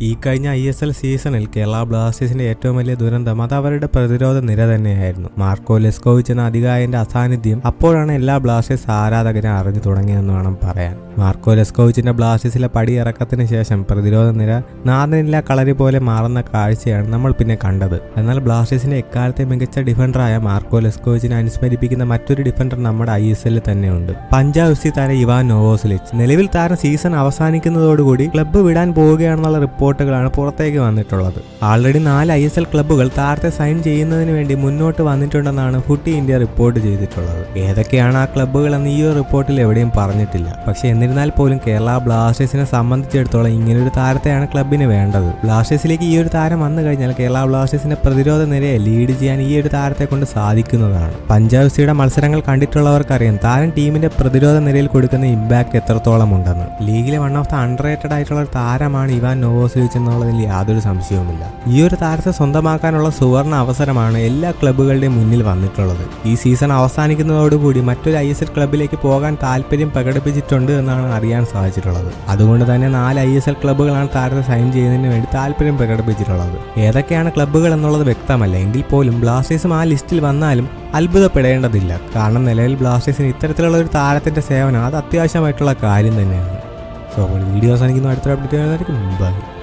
ഈ കഴിഞ്ഞ I S L സീസണിൽ കേരള ബ്ലാസ്റ്റേഴ്സിന്റെ ഏറ്റവും വലിയ ദുരന്തം അത് അവരുടെ പ്രതിരോധ നിര തന്നെയായിരുന്നു. മാർക്കോ ലെസ്കോവിച്ച് എന്ന അധികായന്റെ അസാന്നിധ്യം അപ്പോഴാണ് എല്ലാ ബ്ലാസ്റ്റേഴ്സ് ആരാധകരെ അറിഞ്ഞു തുടങ്ങിയതെന്ന് വേണം പറയാൻ. മാർക്കോ ലെസ്കോവിച്ചിന്റെ ബ്ലാസ്റ്റേഴ്സിലെ പടിയിറക്കത്തിന് ശേഷം പ്രതിരോധ നിര നാദനില്ല കളരി പോലെ മാറുന്ന കാഴ്ചയാണ് നമ്മൾ പിന്നെ കണ്ടത്. എന്നാൽ ബ്ലാസ്റ്റേഴ്സിന്റെ എക്കാലത്തെ മികച്ച ഡിഫൻഡറായ മാർക്കോ ലെസ്കോവിച്ചിനെ അനുസ്മരിപ്പിക്കുന്ന മറ്റൊരു ഡിഫൻഡർ നമ്മുടെ ഐ എസ് എല്ലിൽ തന്നെയുണ്ട്. പഞ്ചാബ് സി താരം ഇവാൻ നോവോസ്ലിച്ച്. നിലവിൽ താരം സീസൺ അവസാനിക്കുന്നതോടുകൂടി ക്ലബ്ബ് വിടാൻ പോവുകയാണെന്നുള്ള റിപ്പോർട്ടുകളാണ് പുറത്തേക്ക് വന്നിട്ടുള്ളത്. ആൾറെഡി നാല് ഐ എസ് എൽ ക്ലബ്ബുകൾ താരത്തെ സൈൻ ചെയ്യുന്നതിന് വേണ്ടി മുന്നോട്ട് വന്നിട്ടുണ്ടെന്നാണ് ഫുട്ടി ഇന്ത്യ റിപ്പോർട്ട് ചെയ്തിട്ടുള്ളത്. ഏതൊക്കെയാണ് ആ ക്ലബ്ബുകൾ എന്ന് ഈ റിപ്പോർട്ടിൽ എവിടെയും പറഞ്ഞിട്ടില്ല. പക്ഷെ എന്നിരുന്നാൽ പോലും കേരള ബ്ലാസ്റ്റേഴ്സിനെ സംബന്ധിച്ചിടത്തോളം ഇങ്ങനൊരു താരത്തെയാണ് ക്ലബിന് വേണ്ടത്. ബ്ലാസ്റ്റേഴ്സിലേക്ക് ഈ ഒരു താരം വന്നു കഴിഞ്ഞാൽ കേരള ബ്ലാസ്റ്റേഴ്സിന്റെ പ്രതിരോധ നിരയെ ലീഡ് ചെയ്യാൻ ഈ ഒരു താരത്തെ കൊണ്ട് സാധിക്കുന്നതാണ്. പഞ്ചാബ് സിയുടെ മത്സരങ്ങൾ കണ്ടിട്ടുള്ളവർക്കറിയാം താരം ടീമിന്റെ പ്രതിരോധ നിരയിൽ കൊടുക്കുന്ന ഇമ്പാക്ട് എത്രത്തോളം ഉണ്ടെന്ന് ലീഗിലെ one of the underrated ആയിട്ടുള്ള താരമാണ് ഇവാൻ നോവോസിച്ച്. എന്നുള്ളതിൽ യാതൊരു സംശയവുമില്ല. ഈ ഒരു താരത്തെ സ്വന്തമാക്കാനുള്ള സുവർണ അവസരമാണ് എല്ലാ ക്ലബ്ബുകളുടെയും മുന്നിൽ വന്നിട്ടുള്ളത്. ഈ സീസൺ അവസാനിക്കുന്നതോടുകൂടി മറ്റൊരു ഐ എസ് എൽ ക്ലബിലേക്ക് പോകാൻ താല്പര്യം പ്രകടിപ്പിച്ചിട്ടുണ്ട് എന്നാണ് അറിയാൻ സാധിച്ചിട്ടുള്ളത്. അതുകൊണ്ട് തന്നെ നാല് ഐ എസ് എൽ ക്ലബ്ബുകളാണ് താരത്തെ സൈൻ ചെയ്യുന്നതിന് വേണ്ടി താല്പര്യം പ്രകടിപ്പിച്ചിട്ടുള്ളത്. ഏതൊക്കെയാണ് ക്ലബ്ബുകൾ എന്നുള്ളത് വ്യക്തമല്ല. എങ്കിൽ പോലും ബ്ലാസ്റ്റേഴ്സും ആ ലിസ്റ്റിൽ വന്നാലും അത്ഭുതപ്പെടേണ്ടതില്ല. കാരണം നിലവിൽ ബ്ലാസ്റ്റേഴ്സിന് ഇത്തരത്തിലുള്ള ഒരു താരത്തിന്റെ സേവനം അത് അത്യാവശ്യമായിട്ടുള്ള കാര്യം തന്നെയാണ്. സോ വീഡിയോ അവസാനിക്കുന്ന. അടുത്ത അപ്ഡേറ്റ് ബൈ